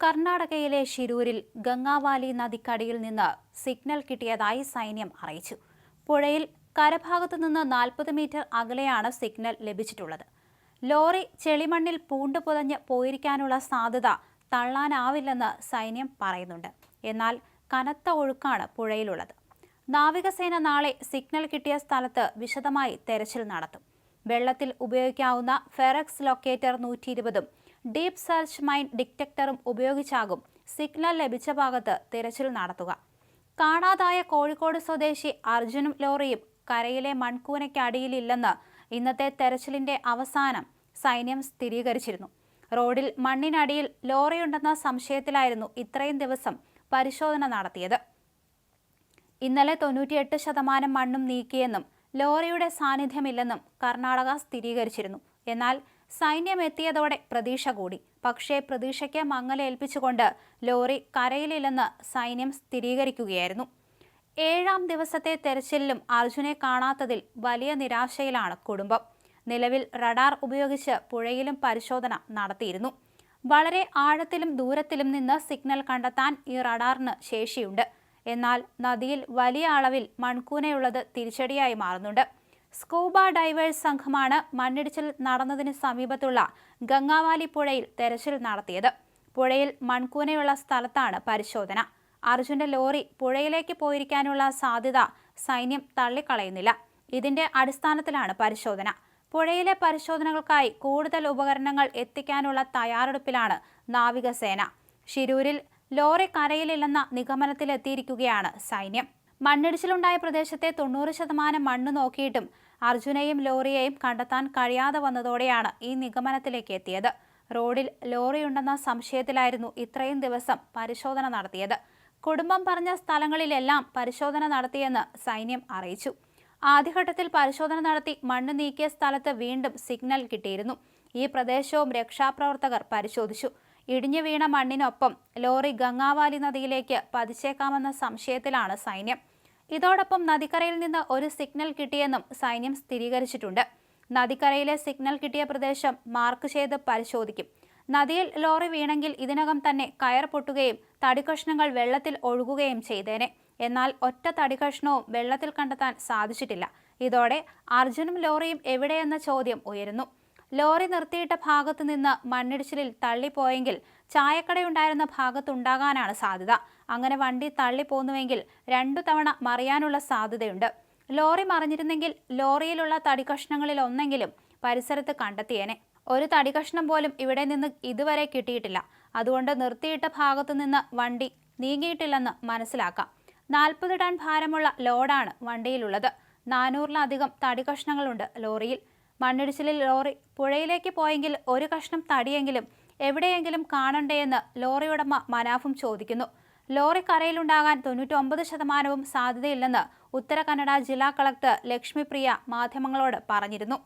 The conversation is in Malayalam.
കർണാടകയിലെ ഷിരൂരിൽ ഗംഗാവാലി നദിക്കടിയിൽ നിന്ന് സിഗ്നൽ കിട്ടിയതായി സൈന്യം അറിയിച്ചു. പുഴയിൽ കരഭാഗത്തു നിന്ന് നാൽപ്പത് മീറ്റർ അകലെയാണ് സിഗ്നൽ ലഭിച്ചിട്ടുള്ളത്. ലോറി ചെളിമണ്ണിൽ പൂണ്ടു പുതഞ്ഞ് പോയിരിക്കാനുള്ള സാധ്യത തള്ളാനാവില്ലെന്ന് സൈന്യം പറയുന്നുണ്ട്. എന്നാൽ കനത്ത ഒഴുക്കാണ് പുഴയിലുള്ളത്. നാവികസേന നാളെ സിഗ്നൽ കിട്ടിയ സ്ഥലത്ത് വിശദമായി തെരച്ചിൽ നടത്തും. വെള്ളത്തിൽ ഉപയോഗിക്കാവുന്ന ഫെറക്സ് ലൊക്കേറ്റർ നൂറ്റി ഇരുപതും ഡീപ് സെർച്ച് മൈൻ ഡിറ്റക്ടറും ഉപയോഗിച്ചാകും സിഗ്നൽ ലഭിച്ച ഭാഗത്ത് തിരച്ചിൽ നടത്തുക. കാണാതായ കോഴിക്കോട് സ്വദേശി അർജുനും ലോറിയും കരയിലെ മൺകൂനയ്ക്കടിയിലില്ലെന്ന് ഇന്നത്തെ തെരച്ചിലിന്റെ അവസാനം സൈന്യം സ്ഥിരീകരിച്ചിരുന്നു. റോഡിൽ മണ്ണിനടിയിൽ ലോറിയുണ്ടെന്ന സംശയത്തിലായിരുന്നു ഇത്രയും ദിവസം പരിശോധന നടത്തിയത്. ഇന്നലെ തൊണ്ണൂറ്റിയെട്ട് ശതമാനം മണ്ണും നീക്കിയെന്നും ലോറിയുടെ സാന്നിധ്യമില്ലെന്നും കർണാടക സ്ഥിരീകരിച്ചിരുന്നു. എന്നാൽ സൈന്യം എത്തിയതോടെ പ്രതീക്ഷ കൂടി. പക്ഷേ പ്രതീക്ഷയ്ക്ക് മങ്ങലേൽപ്പിച്ചുകൊണ്ട് ലോറി കരയിലില്ലെന്ന് സൈന്യം സ്ഥിരീകരിക്കുകയായിരുന്നു. ഏഴാം ദിവസത്തെ തെരച്ചിലിലും അർജുനെ കാണാത്തതിൽ വലിയ നിരാശയിലാണ് കുടുംബം. നിലവിൽ റഡാർ ഉപയോഗിച്ച് പുഴയിലും പരിശോധന നടത്തിയിരുന്നു. വളരെ ആഴത്തിലും ദൂരത്തിലും നിന്ന് സിഗ്നൽ കണ്ടെത്താൻ ഈ റഡാറിന് ശേഷിയുണ്ട്. എന്നാൽ നദിയിൽ വലിയ അളവിൽ മൺകൂനയുള്ളത് തിരിച്ചടിയായി മാറുന്നുണ്ട്. സ്കൂബ ഡൈവേഴ്സ് സംഘമാണ് മണ്ണിടിച്ചിൽ നടന്നതിന് സമീപത്തുള്ള ഗംഗാവാലി പുഴയിൽ തെരച്ചിൽ നടത്തിയത്. പുഴയിൽ മൺകൂനയുള്ള സ്ഥലത്താണ് പരിശോധന. അർജുന്റെ ലോറി പുഴയിലേക്ക് പോയിരിക്കാനുള്ള സാധ്യത സൈന്യം തള്ളിക്കളയുന്നില്ല. ഇതിന്റെ അടിസ്ഥാനത്തിലാണ് പരിശോധന. പുഴയിലെ പരിശോധനകൾക്കായി കൂടുതൽ ഉപകരണങ്ങൾ എത്തിക്കാനുള്ള തയ്യാറെടുപ്പിലാണ് നാവികസേന. ശിരൂരിൽ ലോറി കരയിലില്ലെന്ന നിഗമനത്തിലെത്തിയിരിക്കുകയാണ് സൈന്യം. മണ്ണിടിച്ചിലുണ്ടായ പ്രദേശത്തെ തൊണ്ണൂറ് ശതമാനം മണ്ണ് നോക്കിയിട്ടും അർജുനെയും ലോറിയെയും കണ്ടെത്താൻ കഴിയാതെ വന്നതോടെയാണ് ഈ നിഗമനത്തിലേക്ക് എത്തിയത്. റോഡിൽ ലോറിയുണ്ടെന്ന സംശയത്തിലായിരുന്നു ഇത്രയും ദിവസം പരിശോധന നടത്തിയത്. കുടുംബം പറഞ്ഞ സ്ഥലങ്ങളിലെല്ലാം പരിശോധന നടത്തിയെന്ന് സൈന്യം അറിയിച്ചു. ആദ്യഘട്ടത്തിൽ പരിശോധന നടത്തി മണ്ണ് നീക്കിയ സ്ഥലത്ത് വീണ്ടും സിഗ്നൽ കിട്ടിയിരുന്നു. ഈ പ്രദേശവും രക്ഷാപ്രവർത്തകർ പരിശോധിച്ചു. ഇടിഞ്ഞു വീണ മണ്ണിനൊപ്പം ലോറി ഗംഗാവാലി നദിയിലേക്ക് പതിച്ചേക്കാമെന്ന സംശയത്തിലാണ് സൈന്യം. ഇതോടൊപ്പം നദിക്കരയിൽ നിന്ന് ഒരു സിഗ്നൽ കിട്ടിയെന്നും സൈന്യം സ്ഥിരീകരിച്ചിട്ടുണ്ട്. നദിക്കരയിലെ സിഗ്നൽ കിട്ടിയ പ്രദേശം മാർക്ക് ചെയ്ത് പരിശോധിക്കും. നദിയിൽ ലോറി വീണെങ്കിൽ ഇതിനകം തന്നെ കയർ പൊട്ടുകയും തടിക്കഷ്ണങ്ങൾ വെള്ളത്തിൽ ഒഴുകുകയും ചെയ്തേനെ. എന്നാൽ ഒറ്റ തടിക്കഷ്ണവും വെള്ളത്തിൽ കണ്ടെത്താൻ സാധിച്ചിട്ടില്ല. ഇതോടെ അർജുനും ലോറിയും എവിടെയെന്ന ചോദ്യം ഉയരുന്നു. ലോറി നിർത്തിയിട്ട ഭാഗത്തു നിന്ന് മണ്ണിടിച്ചിലിൽ തള്ളിപ്പോയെങ്കിൽ ചായക്കടയുണ്ടായിരുന്ന ഭാഗത്തുണ്ടാകാനാണ് സാധ്യത. അങ്ങനെ വണ്ടി തള്ളിപ്പോന്നുവെങ്കിൽ രണ്ടു തവണ മറിയാനുള്ള സാധ്യതയുണ്ട്. ലോറി മറിഞ്ഞിരുന്നെങ്കിൽ ലോറിയിലുള്ള തടികഷ്ണങ്ങളിൽ ഒന്നെങ്കിലും പരിസരത്ത് കണ്ടെത്തിയേനെ. ഒരു തടികഷ്ണം പോലും ഇവിടെ നിന്ന് ഇതുവരെ കിട്ടിയിട്ടില്ല. അതുകൊണ്ട് നിർത്തിയിട്ട ഭാഗത്തു നിന്ന് വണ്ടി നീങ്ങിയിട്ടില്ലെന്ന് മനസ്സിലാക്കാം. നാൽപ്പത് ടൺ ഭാരമുള്ള ലോഡാണ് വണ്ടിയിലുള്ളത്. നാനൂറിലധികം തടികഷ്ണങ്ങളുണ്ട് ലോറിയിൽ. മണ്ണിടിച്ചിലിൽ ലോറി പുഴയിലേക്ക് പോയെങ്കിൽ ഒരു കഷ്ണം തടിയെങ്കിലും എവിടെയെങ്കിലും കാണണ്ടേയെന്ന് ലോറി ഉടമ മനാഫും ചോദിക്കുന്നു. ലോറി കരയിലുണ്ടാകാൻ തൊണ്ണൂറ്റൊമ്പത് ശതമാനവും സാധ്യതയില്ലെന്ന് ഉത്തര കന്നഡ ജില്ലാ കളക്ടർ ലക്ഷ്മിപ്രിയ മാധ്യമങ്ങളോട് പറഞ്ഞിരുന്നു.